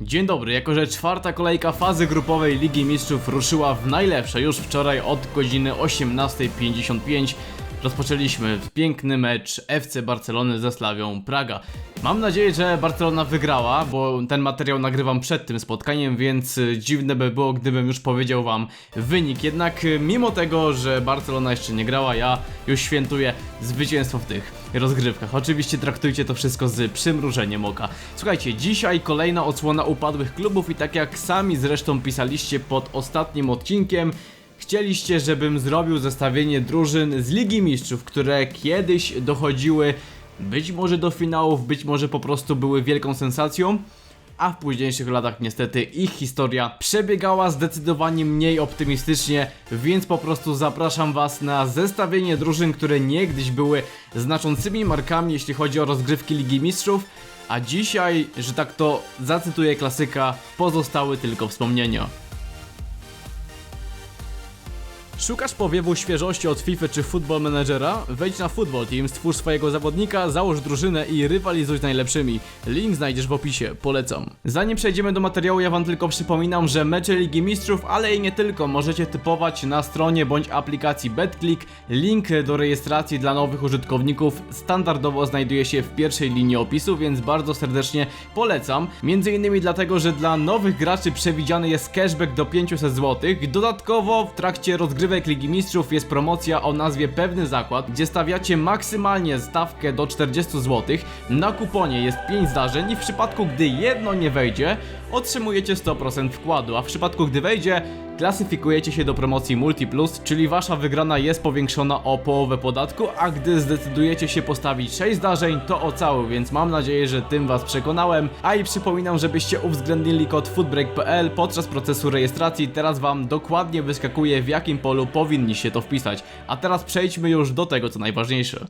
Dzień dobry, jako że czwarta kolejka fazy grupowej Ligi Mistrzów ruszyła w najlepsze już wczoraj od godziny 18.55 rozpoczęliśmy piękny mecz FC Barcelony ze Slawią Praga. Mam nadzieję, że Barcelona wygrała, bo ten materiał nagrywam przed tym spotkaniem, więc dziwne by było, gdybym już powiedział wam wynik. Jednak y, mimo tego, że Barcelona jeszcze nie grała, ja już świętuję zwycięstwo w tych rozgrywkach. Oczywiście traktujcie to wszystko z przymrużeniem oka. Słuchajcie, dzisiaj kolejna odsłona upadłych klubów i tak jak sami zresztą pisaliście pod ostatnim odcinkiem, Chcieliście, żebym zrobił zestawienie drużyn z Ligi Mistrzów, które kiedyś dochodziły być może do finałów, być może po prostu były wielką sensacją, a w późniejszych latach niestety ich historia przebiegała zdecydowanie mniej optymistycznie, więc po prostu zapraszam Was na zestawienie drużyn, które niegdyś były znaczącymi markami, jeśli chodzi o rozgrywki Ligi Mistrzów, a dzisiaj, że tak to zacytuję klasyka, pozostały tylko wspomnienia. Szukasz powiewu świeżości od FIFA czy Football Managera? Wejdź na Football Team, stwórz swojego zawodnika, załóż drużynę i rywalizuj z najlepszymi. Link znajdziesz w opisie, polecam. Zanim przejdziemy do materiału, ja wam tylko przypominam, że mecze Ligi Mistrzów, ale i nie tylko, możecie typować na stronie bądź aplikacji BetClick. Link do rejestracji dla nowych użytkowników standardowo znajduje się w pierwszej linii opisu, więc bardzo serdecznie polecam. Między innymi dlatego, że dla nowych graczy przewidziany jest cashback do 500 zł. Dodatkowo w trakcie rozgrywek Ligi Mistrzów jest promocja o nazwie Pewny Zakład, gdzie stawiacie maksymalnie stawkę do 40 zł. Na kuponie jest 5 zdarzeń i w przypadku gdy jedno nie wejdzie, otrzymujecie 100% wkładu, a w przypadku gdy wejdzie, klasyfikujecie się do promocji Multi Plus, czyli wasza wygrana jest powiększona o połowę podatku, a gdy zdecydujecie się postawić 6 zdarzeń, to o cały, więc mam nadzieję, że tym was przekonałem. A i przypominam, żebyście uwzględnili kod foodbreak.pl podczas procesu rejestracji. Teraz wam dokładnie wyskakuje w jakim polu powinniście to wpisać. A teraz przejdźmy już do tego, co najważniejsze.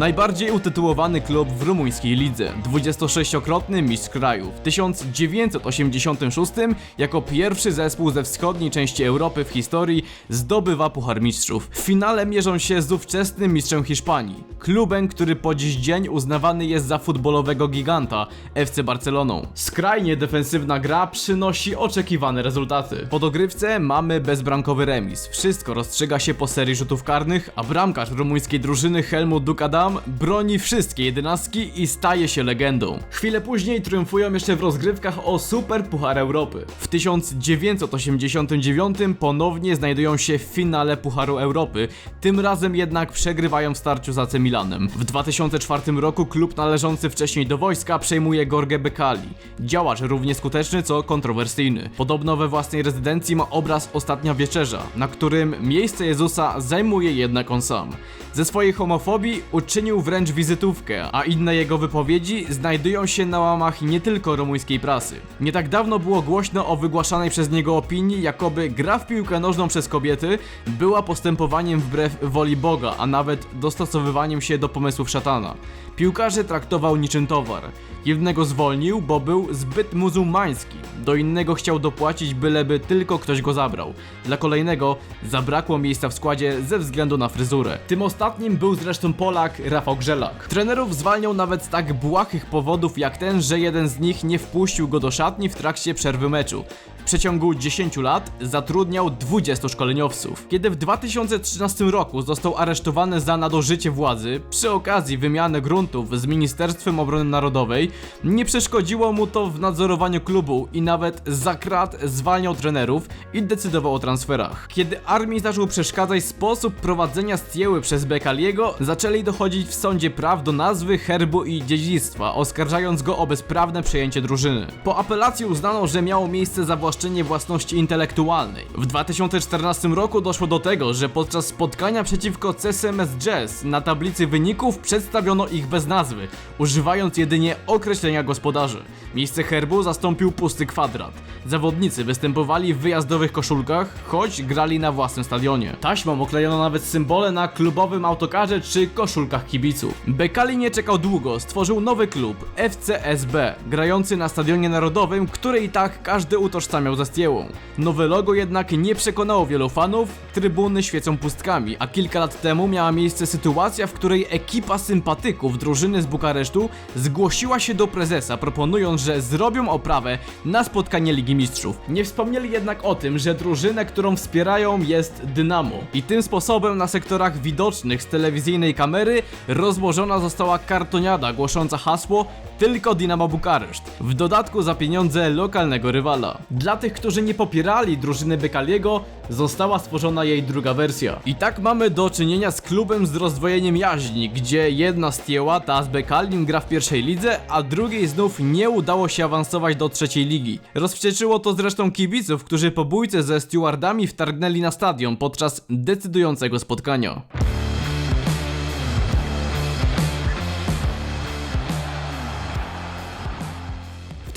Najbardziej utytułowany klub w rumuńskiej lidze, 26-krotny mistrz kraju. W 1986 jako pierwszy zespół ze wschodniej części Europy w historii zdobywa Puchar Mistrzów. W finale mierzą się z ówczesnym mistrzem Hiszpanii, klubem, który po dziś dzień uznawany jest za futbolowego giganta FC Barceloną. Skrajnie defensywna gra przynosi oczekiwane rezultaty. Po dogrywce mamy bezbramkowy remis. Wszystko rozstrzyga się po serii rzutów karnych, a bramkarz rumuńskiej drużyny Helmut Dukadam broni wszystkie jedenastki i staje się legendą. Chwilę później triumfują jeszcze w rozgrywkach o Super Puchar Europy. W 1989 ponownie znajdują się w finale Pucharu Europy, tym razem jednak przegrywają w starciu z AC Milanem. W 2004 roku klub należący wcześniej do wojska przejmuje Gorgę Bekali, działacz równie skuteczny co kontrowersyjny. Podobno we własnej rezydencji ma obraz Ostatnia Wieczerza, na którym miejsce Jezusa zajmuje jednak on sam. Ze swojej homofobii uczynił wręcz wizytówkę, a inne jego wypowiedzi znajdują się na łamach nie tylko rumuńskiej prasy. Nie tak dawno było głośno o wygłaszanej przez niego opinii, jakoby gra w piłkę nożną przez kobiety była postępowaniem wbrew woli Boga, a nawet dostosowywaniem się do pomysłów szatana. Piłkarzy traktował niczym towar. Jednego zwolnił, bo był zbyt muzułmański. Do innego chciał dopłacić, byleby tylko ktoś go zabrał. Dla kolejnego zabrakło miejsca w składzie ze względu na fryzurę. Tym ostatnim był zresztą Polak Rafał Grzelak. Trenerów zwalniał nawet z tak błahych powodów jak ten, że jeden z nich nie wpuścił go do szatni w trakcie przerwy meczu. W przeciągu 10 lat zatrudniał 20 szkoleniowców. Kiedy w 2013 roku został aresztowany za nadużycie władzy przy okazji wymiany gruntów z Ministerstwem Obrony Narodowej, nie przeszkodziło mu to w nadzorowaniu klubu i nawet za krat zwalniał trenerów i decydował o transferach. Kiedy armii zaczął przeszkadzać sposób prowadzenia stieły przez Bekaliego, zaczęli dochodzić w sądzie praw do nazwy, herbu i dziedzictwa, oskarżając go o bezprawne przejęcie drużyny. Po apelacji uznano, że miało miejsce zawłaszczenie własności intelektualnej. W 2014 roku doszło do tego, że podczas spotkania przeciwko CSMS Jazz na tablicy wyników przedstawiono ich bez nazwy, używając jedynie określenia gospodarzy. Miejsce herbu zastąpił pusty kwadrat. Zawodnicy występowali w wyjazdowych koszulkach, choć grali na własnym stadionie. Taśmą oklejono nawet symbole na klubowym autokarze czy koszulkach kibiców. Bekali nie czekał długo, stworzył nowy klub FCSB, grający na stadionie narodowym, który i tak każdy utożsamia ze Stiełą. Nowe logo jednak nie przekonało wielu fanów, trybuny świecą pustkami, a kilka lat temu miała miejsce sytuacja, w której ekipa sympatyków drużyny z Bukaresztu zgłosiła się do prezesa, proponując, że zrobią oprawę na spotkanie Ligi Mistrzów. Nie wspomnieli jednak o tym, że drużynę, którą wspierają jest Dynamo. I tym sposobem na sektorach widocznych z telewizyjnej kamery rozłożona została kartoniada głosząca hasło tylko Dynamo Bukareszt. W dodatku za pieniądze lokalnego rywala. Dla tych, którzy nie popierali drużyny Bekaliego, została stworzona jej druga wersja. I tak mamy do czynienia z klubem z rozdwojeniem jaźni, gdzie jedna stieła, ta z Bekalim gra w pierwszej lidze, a drugiej znów nie udało się awansować do trzeciej ligi. Rozwścieczyło to zresztą kibiców, którzy po bójce ze stewardami wtargnęli na stadion podczas decydującego spotkania.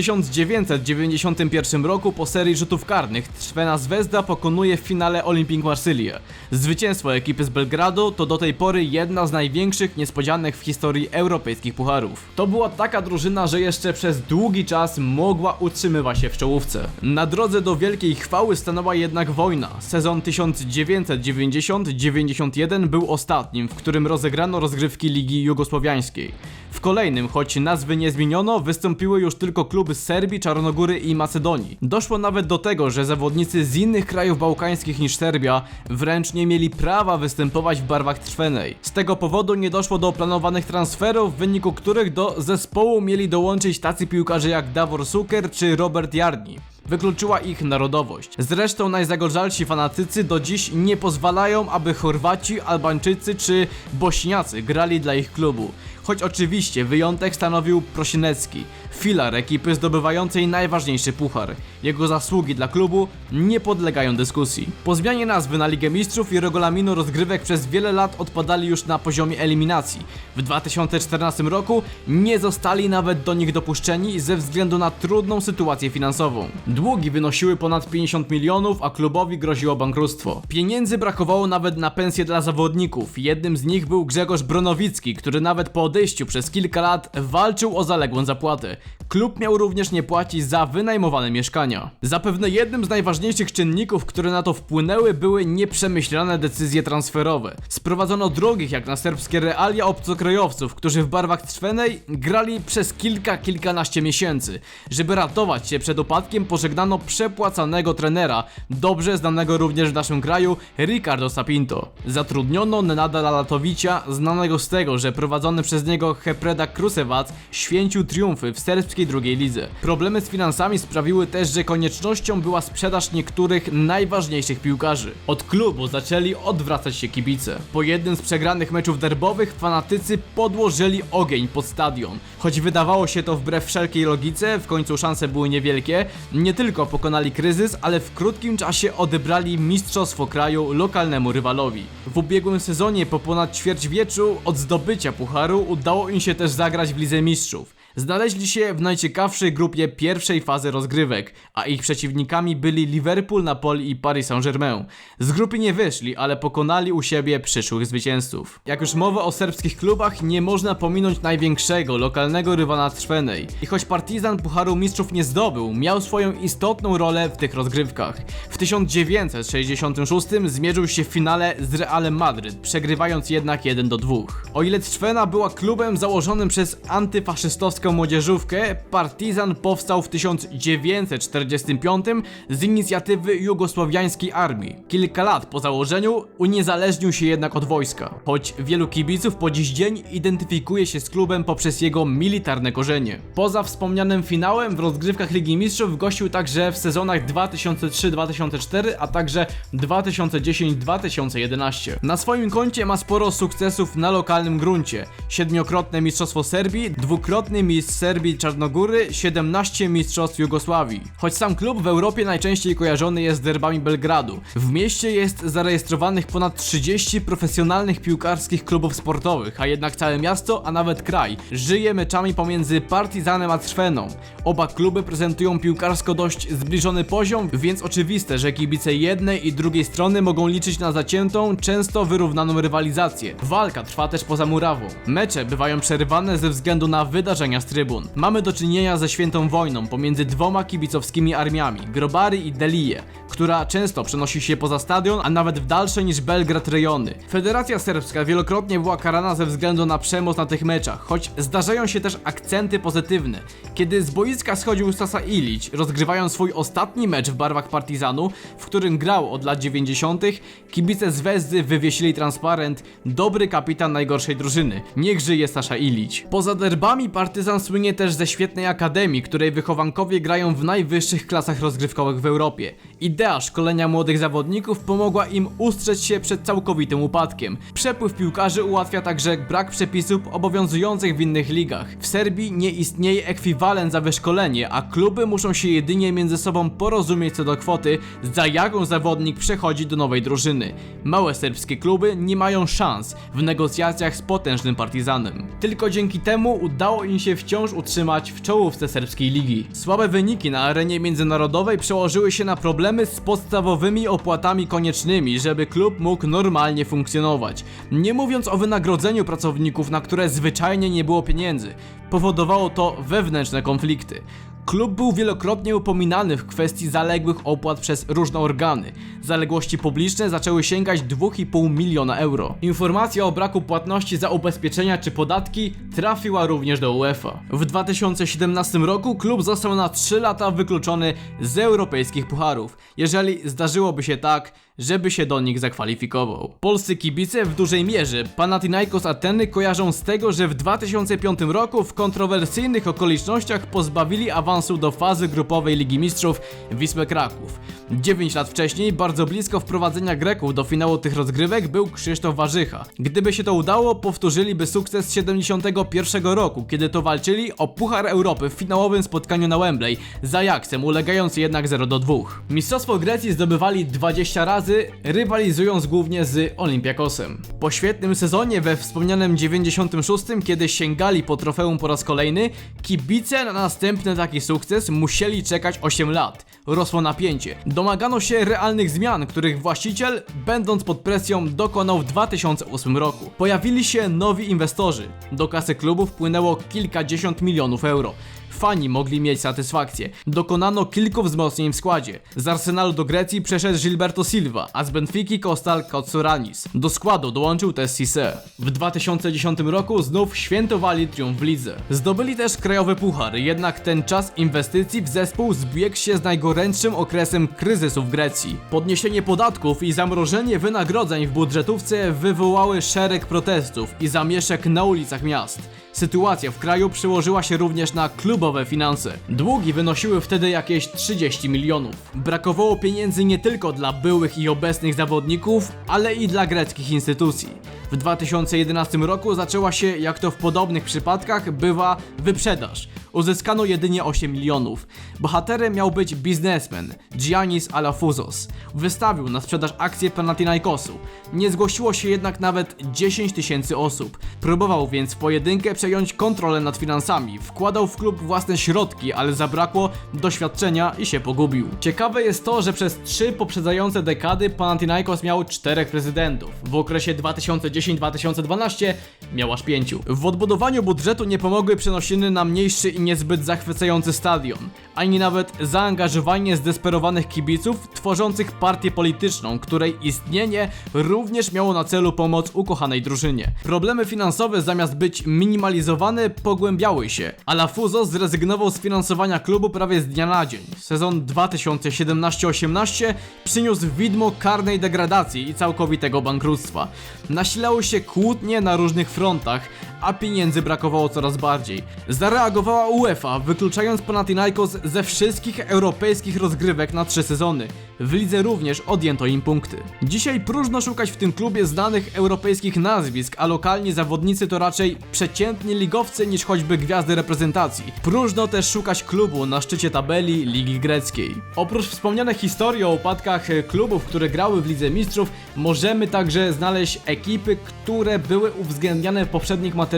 1991 roku po serii rzutów karnych Trzwena Zvezda pokonuje w finale Olympique Marsylię. Zwycięstwo ekipy z Belgradu to do tej pory jedna z największych niespodzianek w historii europejskich pucharów. To była taka drużyna, że jeszcze przez długi czas mogła utrzymywać się w czołówce. Na drodze do wielkiej chwały stanęła jednak wojna. Sezon 1990-91 był ostatnim, w którym rozegrano rozgrywki Ligi Jugosłowiańskiej. W kolejnym, choć nazwy nie zmieniono, wystąpiły już tylko kluby z Serbii, Czarnogóry i Macedonii. Doszło nawet do tego, że zawodnicy z innych krajów bałkańskich niż Serbia wręcz nie mieli prawa występować w barwach trwenej. Z tego powodu nie doszło do planowanych transferów, w wyniku których do zespołu mieli dołączyć tacy piłkarze jak Davor Suker czy Robert Jarni. Wykluczyła ich narodowość. Zresztą najzagorzalsi fanatycy do dziś nie pozwalają, aby Chorwaci, Albańczycy czy Bośniacy grali dla ich klubu. Choć oczywiście wyjątek stanowił Prosinecki, filar ekipy zdobywającej najważniejszy puchar. Jego zasługi dla klubu nie podlegają dyskusji. Po zmianie nazwy na Ligę Mistrzów i regulaminu rozgrywek przez wiele lat odpadali już na poziomie eliminacji. W 2014 roku nie zostali nawet do nich dopuszczeni ze względu na trudną sytuację finansową. Długi wynosiły ponad 50 milionów, a klubowi groziło bankructwo. Pieniędzy brakowało nawet na pensje dla zawodników. Jednym z nich był Grzegorz Bronowicki, który nawet po odejściu przez kilka lat walczył o zaległą zapłatę. Klub miał również nie płacić za wynajmowane mieszkania. Zapewne jednym z najważniejszych czynników, które na to wpłynęły, były nieprzemyślane decyzje transferowe. Sprowadzono drogich jak na serbskie realia obcokrajowców, którzy w barwach trwenej grali przez kilka, kilkanaście miesięcy. Żeby ratować się przed upadkiem, pożegnano przepłacanego trenera, dobrze znanego również w naszym kraju, Ricardo Sapinto. Zatrudniono Nenada Lalatowicia, znanego z tego, że prowadzony przez niego Hepreda Krusevac święcił triumfy w serbskiej drugiej lidze. Problemy z finansami sprawiły też, że koniecznością była sprzedaż niektórych najważniejszych piłkarzy. Od klubu zaczęli odwracać się kibice. Po jednym z przegranych meczów derbowych fanatycy podłożyli ogień pod stadion. Choć wydawało się to wbrew wszelkiej logice, w końcu szanse były niewielkie, nie tylko pokonali kryzys, ale w krótkim czasie odebrali mistrzostwo kraju lokalnemu rywalowi. W ubiegłym sezonie po ponad ćwierćwieczu od zdobycia pucharu udało im się też zagrać w Lidze Mistrzów. Znaleźli się w najciekawszej grupie pierwszej fazy rozgrywek, a ich przeciwnikami byli Liverpool, Napoli i Paris Saint-Germain. Z grupy nie wyszli, ale pokonali u siebie przyszłych zwycięzców. Jak już mowa o serbskich klubach, nie można pominąć największego, lokalnego rywala Trwenej. I choć Partizan Pucharu Mistrzów nie zdobył, miał swoją istotną rolę w tych rozgrywkach. W 1966 zmierzył się w finale z Realem Madryt, przegrywając jednak 1 do 2. O ile Trzwena była klubem założonym przez antyfaszystowską młodzieżówkę, Partizan powstał w 1945 z inicjatywy jugosłowiańskiej armii. Kilka lat po założeniu uniezależnił się jednak od wojska, choć wielu kibiców po dziś dzień identyfikuje się z klubem poprzez jego militarne korzenie. Poza wspomnianym finałem w rozgrywkach Ligi Mistrzów gościł także w sezonach 2003-2004, a także 2010-2011. Na swoim koncie ma sporo sukcesów na lokalnym gruncie. Siedmiokrotne Mistrzostwo Serbii, dwukrotny mistrz Serbii Czarnogóry, 17 mistrzostw Jugosławii. Choć sam klub w Europie najczęściej kojarzony jest z derbami Belgradu. W mieście jest zarejestrowanych ponad 30 profesjonalnych piłkarskich klubów sportowych, a jednak całe miasto, a nawet kraj, żyje meczami pomiędzy Partizanem a Trweną. Oba kluby prezentują piłkarsko dość zbliżony poziom, więc oczywiste, że kibice jednej i drugiej strony mogą liczyć na zaciętą, często wyrównaną rywalizację. Walka trwa też poza murawą. Mecze bywają przerywane ze względu na wydarzenia z trybun. Mamy do czynienia ze świętą wojną pomiędzy dwoma kibicowskimi armiami, Grobary i Delije, która często przenosi się poza stadion, a nawet w dalsze niż Belgrad rejony. Federacja Serbska wielokrotnie była karana ze względu na przemoc na tych meczach, choć zdarzają się też akcenty pozytywne. Kiedy z boiska schodził Sasa Ilić, rozgrywając swój ostatni mecz w barwach Partizanu, w którym grał od lat 90., kibice z Wezdy wywiesili transparent Dobry kapitan najgorszej drużyny. Niech żyje Sasza Ilić. Poza derbami Partyzan słynie też ze świetnej akademii, której wychowankowie grają w najwyższych klasach rozgrywkowych w Europie. Idea szkolenia młodych zawodników pomogła im ustrzec się przed całkowitym upadkiem. Przepływ piłkarzy ułatwia także brak przepisów obowiązujących w innych ligach. W Serbii nie istnieje ekwiwalent za wyszkolenie, a kluby muszą się jedynie między sobą porozumieć co do kwoty, za jaką zawodnik przechodzi do nowej drużyny. Małe serbskie kluby nie mają szans w negocjacjach z potężnym Partizanem. Tylko dzięki temu udało im się wciąż utrzymać w czołówce serbskiej ligi. Słabe wyniki na arenie międzynarodowej przełożyły się na problemy z podstawowymi opłatami koniecznymi, żeby klub mógł normalnie funkcjonować. Nie mówiąc o wynagrodzeniu pracowników, na które zwyczajnie nie było pieniędzy. Powodowało to wewnętrzne konflikty. Klub był wielokrotnie upominany w kwestii zaległych opłat przez różne organy. Zaległości publiczne zaczęły sięgać 2,5 miliona euro. Informacja o braku płatności za ubezpieczenia czy podatki trafiła również do UEFA. W 2017 roku klub został na 3 lata wykluczony z europejskich pucharów, jeżeli zdarzyłoby się tak, żeby się do nich zakwalifikował. Polscy kibice w dużej mierze Panathinaikos Ateny kojarzą z tego, że w 2005 roku w kontrowersyjnych okolicznościach pozbawili awansu do fazy grupowej Ligi Mistrzów Wisłę Kraków. 9 lat wcześniej, bardzo blisko wprowadzenia Greków do finału tych rozgrywek był Krzysztof Warzycha. Gdyby się to udało, powtórzyliby sukces z 71 roku, kiedy to walczyli o Puchar Europy w finałowym spotkaniu na Wembley z Ajaxem, ulegając jednak 0 do 2. Mistrzostwo Grecji zdobywali 20 razy, rywalizując głównie z Olympiakosem. Po świetnym sezonie we wspomnianym 96, kiedy sięgali po trofeum po raz kolejny, kibice na następny taki sukces musieli czekać 8 lat. Rosło napięcie. Domagano się realnych zmian, których właściciel, będąc pod presją, dokonał w 2008 roku. Pojawili się nowi inwestorzy. Do kasy klubu wpłynęło kilkadziesiąt milionów euro. Fani mogli mieć satysfakcję. Dokonano kilku wzmocnień w składzie. Z Arsenalu do Grecji przeszedł Gilberto Silva, a z Benfiki Kostal Kotsuranis. Do składu dołączył też Cisse. W 2010 roku znów świętowali triumf w lidze. Zdobyli też krajowy puchar, jednak ten czas inwestycji w zespół zbiegł się z najgorętszym okresem kryzysu w Grecji. Podniesienie podatków i zamrożenie wynagrodzeń w budżetówce wywołały szereg protestów i zamieszek na ulicach miast. Sytuacja w kraju przełożyła się również na klubowe finanse. Długi wynosiły wtedy jakieś 30 milionów. Brakowało pieniędzy nie tylko dla byłych i obecnych zawodników, ale i dla greckich instytucji. W 2011 roku zaczęła się, jak to w podobnych przypadkach bywa, wyprzedaż. Uzyskano jedynie 8 milionów. Bohaterem miał być biznesmen Giannis Alafouzos. Wystawił na sprzedaż akcje Panathinaikosu. Nie zgłosiło się jednak nawet 10 tysięcy osób. Próbował więc w pojedynkę przejąć kontrolę nad finansami. Wkładał w klub własne środki, ale zabrakło doświadczenia i się pogubił. Ciekawe jest to, że przez trzy poprzedzające dekady Panathinaikos miał czterech prezydentów. W okresie 2010-2012 miał aż pięciu. W odbudowaniu budżetu nie pomogły przenosiny na mniejszy i niezbyt zachwycający stadion, ani nawet zaangażowanie zdesperowanych kibiców tworzących partię polityczną, której istnienie również miało na celu pomoc ukochanej drużynie. Problemy finansowe zamiast być minimalizowane pogłębiały się, a Lafuzo zrezygnował z finansowania klubu prawie z dnia na dzień. Sezon 2017-18 przyniósł widmo karnej degradacji i całkowitego bankructwa. Nasilały się kłótnie na różnych frontach, a pieniędzy brakowało coraz bardziej. Zareagowała UEFA, wykluczając Panathinaikos ze wszystkich europejskich rozgrywek na trzy sezony. W lidze również odjęto im punkty. Dzisiaj próżno szukać w tym klubie znanych europejskich nazwisk, a lokalni zawodnicy to raczej przeciętni ligowcy niż choćby gwiazdy reprezentacji. Próżno też szukać klubu na szczycie tabeli Ligi Greckiej. Oprócz wspomnianych historii o upadkach klubów, które grały w Lidze Mistrzów, możemy także znaleźć ekipy, które były uwzględniane w poprzednich materiałach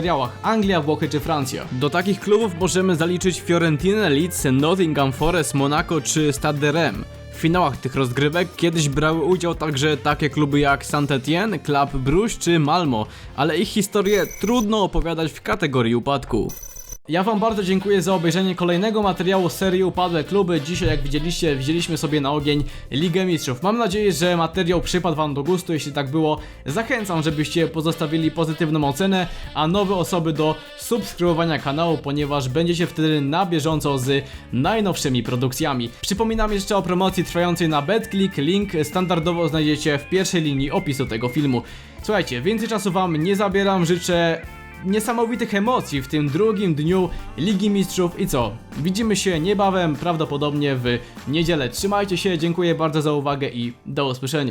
Anglia, Włochy czy Francja. Do takich klubów możemy zaliczyć Fiorentinę, Leeds, Nottingham Forest, Monaco czy Stade de Reims. W finałach tych rozgrywek kiedyś brały udział także takie kluby jak Saint-Étienne, Club Bruges czy Malmo, ale ich historię trudno opowiadać w kategorii upadku. Ja wam bardzo dziękuję za obejrzenie kolejnego materiału serii Upadłe Kluby. Dzisiaj, jak widzieliście, wzięliśmy sobie na ogień Ligę Mistrzów. Mam nadzieję, że materiał przypadł wam do gustu. Jeśli tak było, zachęcam, żebyście pozostawili pozytywną ocenę, a nowe osoby do subskrybowania kanału, ponieważ będziecie wtedy na bieżąco z najnowszymi produkcjami. Przypominam jeszcze o promocji trwającej na BetClick. Link standardowo znajdziecie w pierwszej linii opisu tego filmu. Słuchajcie, więcej czasu wam nie zabieram, życzę niesamowitych emocji w tym drugim dniu Ligi Mistrzów i co? Widzimy się niebawem, prawdopodobnie w niedzielę. Trzymajcie się, dziękuję bardzo za uwagę i do usłyszenia.